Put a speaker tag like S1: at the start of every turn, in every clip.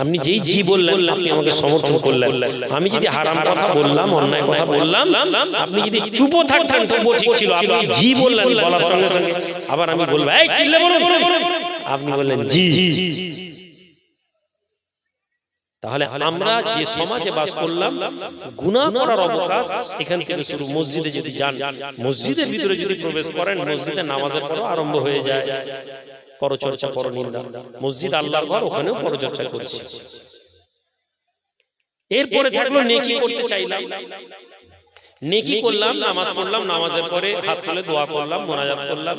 S1: আপনি যেই জি বললেন আপনি আমাকে সমর্থন করলেন। আমি যদি হারাম কথা বললাম অন্যায় কথা বললাম আপনি যদি চুপও থাকতেন তবুও ঠিক ছিল। আপনি জি বললেন বলার সঙ্গে সঙ্গে। আবার আমি বলব এই চিল্লে বলুন আপনি বললেন জি। তাহলে আমরা যে সমাজে বাস করলাম গুনাহ করার অবকাশ এখান থেকে শুরু মসজিদে যদি যান মসজিদের ভিতরে যদি প্রবেশ করেন মসজিদে নামাজের পর আরম্ভ হয়ে যায়। পরচর্চা পরনিন্দা। মসজিদ আল্লাহর ঘর ওখানেও পরচর্চা করছে। এরপরে থাকল নেকি করতে চাইলাম। নেকি করলাম নামাজ পড়লাম নামাজের পরে হাত তুলে দোয়া করলাম মোনাজাত করলাম।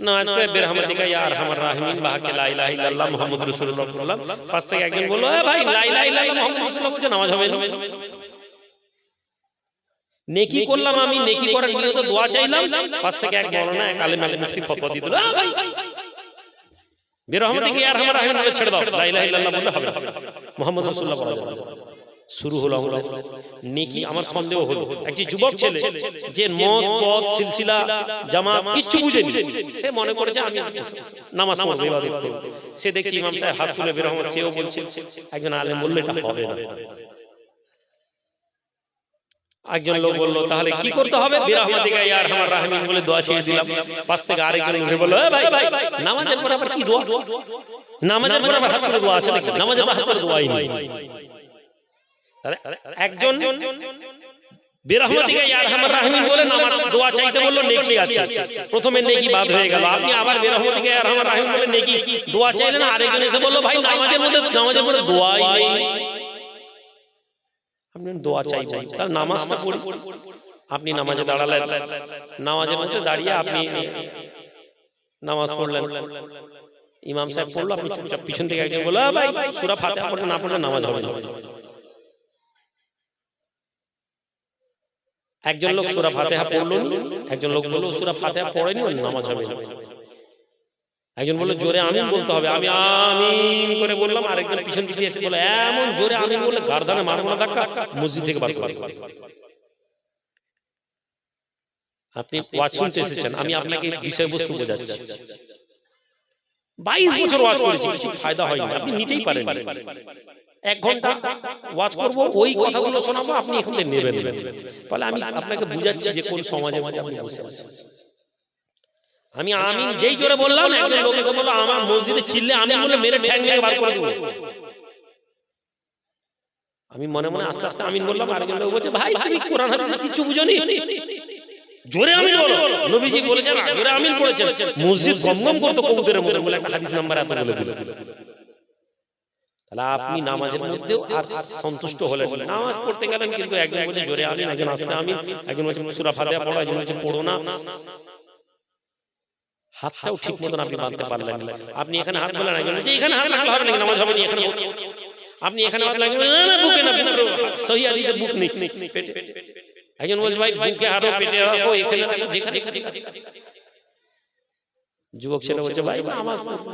S1: না তো বেরহামাতিকা ইয়া আরহামার রাহিমিন বাহাকে লা ইলাহা ইল্লাল্লাহ মুহাম্মাদুর রাসূলুল্লাহ বললাম পাশ থেকে একজন বলল এ ভাই লা ইলাহা ইল্লাল্লাহ মুহাম্মাদুর রাসূলুল্লাহ বলছে নামাজ হবে না নেকি করলাম আমি নেকি করার নিয়ত দোয়া চাইলাম পাশ থেকে এক মাওলানা এক আলেম এক মুফতি ফতোয়া দিয়ে দিল ভাই ছেড়ে দাও। লা ইলাহা ইল্লাল্লাহ বললে হবে না। মুহাম্মাদুর রাসূলুল্লাহ বলা যাবে শুরু হলো আমাদের নেকি আমার সন্দেহ হলো। যুবক ছেলে যে মদ পদ সিলসিলা জামাত কিচ্ছু বুঝেনি। সে মনে করেছে আমি নামাজ পড়ব ইবাদত করব। সে দেখছি ইমাম সাহেব হাত তুলে বের হওয়ার সেও বলছে। একজন আলেম বললে এটা হবে না। একজন লোক বলল তাহলে কি করতে হবে? বিরহমাতিকা ইয়া আরহামার রাহিমিন বলে দোয়া ছেড়ে দিলাম। পাশ থেকে আরেকজন উঠে বলল ভাই ভাই নামাজের পর আবার কি দোয়া? নামাজের পর আবার হাত তুলে দোয়া আছে নাকি? নামাজের পর হাত তুলে দোয়াই নেই একজন বেরহমতিকে ইয়া আরহামার রাহিমিন বলে নামাজ দোয়া চাইতে বলল নেকি আছে? প্রথমে নেকি বাদ হয়ে গেল। আপনি আবার বেরহমতিকে ইয়া আরহামার রাহিমিন বলে নেকি দোয়া চাইলেন আরেকজন এসে বলল ভাই নামাজের মধ্যে নামাজের মধ্যে দোয়াই নেই। আপনি দোয়া চাইছেন তাহলে নামাজটা পড়ি। আপনি নামাজে দাঁড়ালেন। নামাজের মধ্যে দাঁড়িয়ে আপনি নামাজ পড়লেন। ইমাম সাহেব পড়ল আপনি চুপচাপ পিছন থেকে একজন বলল "আ ভাই সূরা ফাতিহা পড়লে না পড়লে নামাজ হবে একজন লোক সূরা ফাতিহা পড়ল একজন লোক বলল সূরা ফাতিহা পড়েনি নামাজ হবে একজন বলল জোরে আমিন বলতে হবে। আমি আমিন করে বললাম আরেকজন পিছন দিকে এসে বলে এমন জোরে আমিন বললে গার ধানে মারবো না ধাক্কা মসজিদ থেকে বার করে আপনি ওয়াজ শুনতে এসেছেন আমি আপনাকে বিষয়বস্তু বোঝাচ্ছি। বাইশ বছর ওয়াজ করেছি কিছু ফায়দা হয়নি। আপনি নিতেই পারেন এক ঘণ্টা ওয়াজ করব ওই কথাগুলো শোনাবো আপনি এখান থেকে নেবেন। আমি আপনাকে বুঝাচ্ছি যে কোন সমাজে আপনি বসে আছেন। আমি আমি যেই জোরে বললাম একজন লোক এসে বলল আমার মসজিদে চিল্লে আমি বলে মেরে ঠ্যাং ভেঙে বার করে দেবো। আমি মনে মনে আস্তে আস্তে আমিন বললাম আরেকজন লোক বলছে ভাই তুমি কোরআন হাদিস কিছু বুঝোনি? জোরে আমিন বলো নবীজি বলেছেন জোরে আমিন পড়েছেন মসজিদ গমগম করতো কবুতরের মতো বলে একটা হাদিস নাম্বার এত বলে দিল। তাহলে আপনি নামাজের মধ্যেও আর সন্তুষ্ট হলেন। নামাজ পড়তে গেলেন কিন্তু একজন বলছে জোরে আমিন একজন আস্তে আমিন। একজন বলছে সূরা ফাতিহা পড়ো একজন বলছে পড়ো না। হাতটাও ঠিক মতন আপনি বাঁধতে পারলেন না। আপনি এখানে হাত বলেন একজন বলছে এখানে হাত রাখলে হবে নাকি? নামাজ হবে না এখানে? আপনি এখানে হাত লাগবে না না বুকে না বুকে সহি হাদিসে বুক নেই। পেটে। একজন বলছে ভাই বুকে হারো পেটে রাখো এখানে রাখো, যেখানে যুবক ছেলে বলছে ভাই নামাজ পড়ব।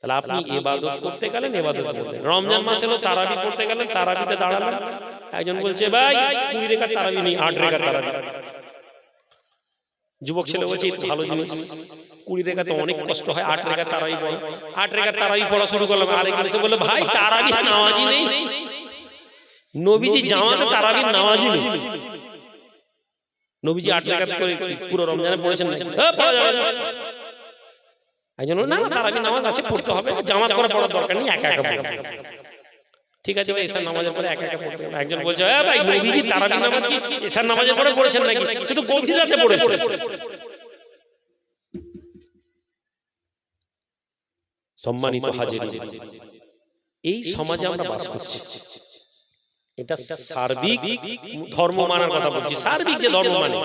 S1: তাহলে আপনি ইবাদত করতে গেলেন ইবাদত করলেন। রমজান মাস এলো তারাবি পড়তে গেলেন তারাবিতে দাঁড়ালেন। একজন বলছে ভাই কুড়ি রেখা তারাবি নেই আট রেখা তারাবি। যুবক ছেলে বলছে ভালো জিনিস। কুড়ি রেখা তো অনেক কষ্ট হয় আট রেখা তারাবি পড়ো আট রেখা তারাবি পড়া শুরু করলাম আরেকজন এসে বলল ভাই তারাবি নামাজই নেই। নবীজি জামাতে তারাবির নামাজই নেই। নবীজি আট রেখা করে পুরো রমজানে পড়েছেন না? হ্যাঁ, যাবে না। না না তারাবি নামাজ আছে পড়তে হবে। জামাত করে পড়ার দরকার নেই একা একা পড়ো। ঠিক আছে ভাই এসার নামাজের পরে একা একা পড়তে একজন বলছে হ্যাঁ ভাই নবীজি তারাবি নামাজ কি? এসার নামাজের পরে পড়েছেন নাকি? শুধু গভীর রাতে সম্মানিত হাজির। এই সমাজে আমরা বাস করছি। এটা সার্বিক ধর্ম মানার কথা বলছি। সার্বিক যে ধর্ম মানে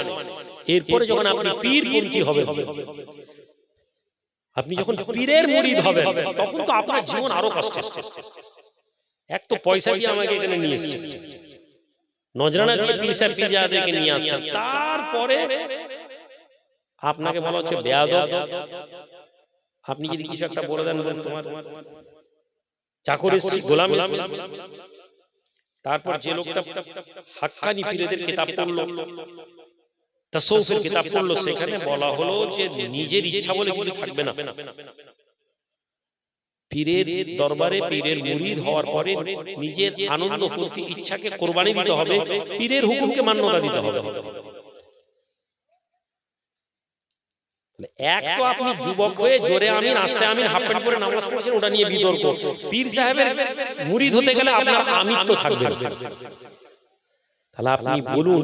S1: এরপরে যখন আপনি পীর পন্থী হবে আপনি যখন পীরের মুরিদ হবে তখন তো আপনার জীবন আরও কষ্ট এক তো পয়সা দিয়ে আমাকে এখানে নিয়ে এসেছে। নজরানা দিয়ে পীর সাহেব পীর জাহাদেরকে নিয়ে আসছেন তারপরে আপনাকে বলা হচ্ছে বেয়াদব। আপনি যদি কিছু একটা বলে দেন বলুন তোমার। চাকর এসছি গোলাম তারপর যে লোকটা হাক্কানি পীরেদের কিতাব পড়ল তাসৌফের কিতাব পড়ল সেখানে বলা হলো যে নিজের ইচ্ছা বলে কিছু থাকবে না। পীরের দরবারে পীরের মুরিদ হওয়ার পরে নিজের আনন্দ ফুর্তি ইচ্ছাকে কোরবানি দিতে হবে পীরের হুকুমকে মান্যতা দিতে হবে এক তো আপনি যুবক হয়ে জোরে আমি আস্তে আমি হাফ প্যান্ট পরে নামাজ পড়ছেন ওটা নিয়ে বিতর্ক পীর সাহেবের মুরিদ হতে গেলে আপনার আমিত্ব থাকবে তাহলে আপনি বলুন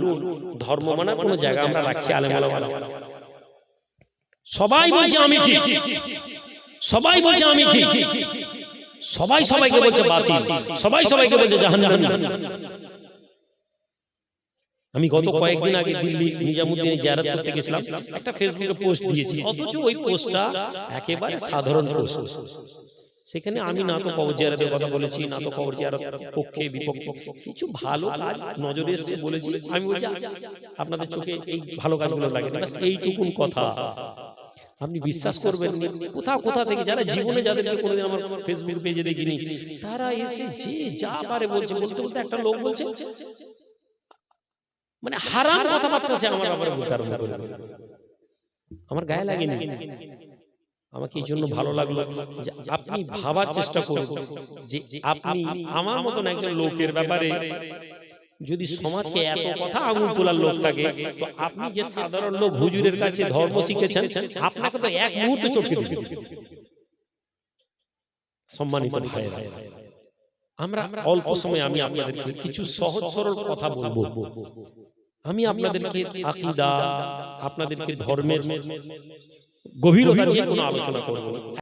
S1: ধর্ম মানে কোনো জায়গা আমরা রাখছি আলেমালা সবাই বলছে আমি ঠিক সবাই বলছে আমি ঠিক। সবাই সবাইকে বলছে বাতিল। সবাই সবাইকে বলছে জাহান্নামী। আমি গত কয়েকদিন আগে দিল্লি নিজামুদ্দিনে জিয়ারত করতে গেছিলাম। একটা ফেসবুকে পোস্ট দিয়েছি। অথচ ওই পোস্টটা একেবারে সাধারণ পোস্ট সেখানে আমি না তো কবর জিয়ারতের কথা বলেছি না তো কবর জিয়ারত পক্ষে বিপক্ষে। কিছু ভালো কাজ নজরে এসেছে বলেছি। আমি বলছি আপনাদের চোখে এই ভালো কাজগুলো লাগে না। এইটুকুন কথা। আপনি বিশ্বাস করবেন না, কোথা কোথা থেকে যারা জীবনে যাদেরকে কোনোদিন আমার ফেসবুক পেজে দেখিনি। তারা এসে যে যা পারে বলছে বলতে বলতে একটা লোক বলছে মানে হারাম কথাবার্তা সে আমার ব্যাপারে বলতে আরম্ভ। আমার গায়ে লাগেনি। আমাকে এই জন্য ভালো লাগল যে আপনি ভাবার চেষ্টা করুন যে আপনি আমার মতন একজন লোকের ব্যাপারে যদি সমাজকে এত কথা আগুন তোলার লোক থাকে তো আপনি যে সাধারণ লোক হুজুরের কাছে ধর্ম শিখেছেন আপনাকে তো এক মুহূর্তে চটকে দিবে সম্মানিত ভাইয়েরা আমরা অল্প সময় আমি আপনাদেরকে কিছু সহজ সরল কথা বলব। আমি আপনাদেরকে আকিদা আপনাদেরকে ধর্মের গভীরতা নিয়ে কোনো আলোচনা করব না।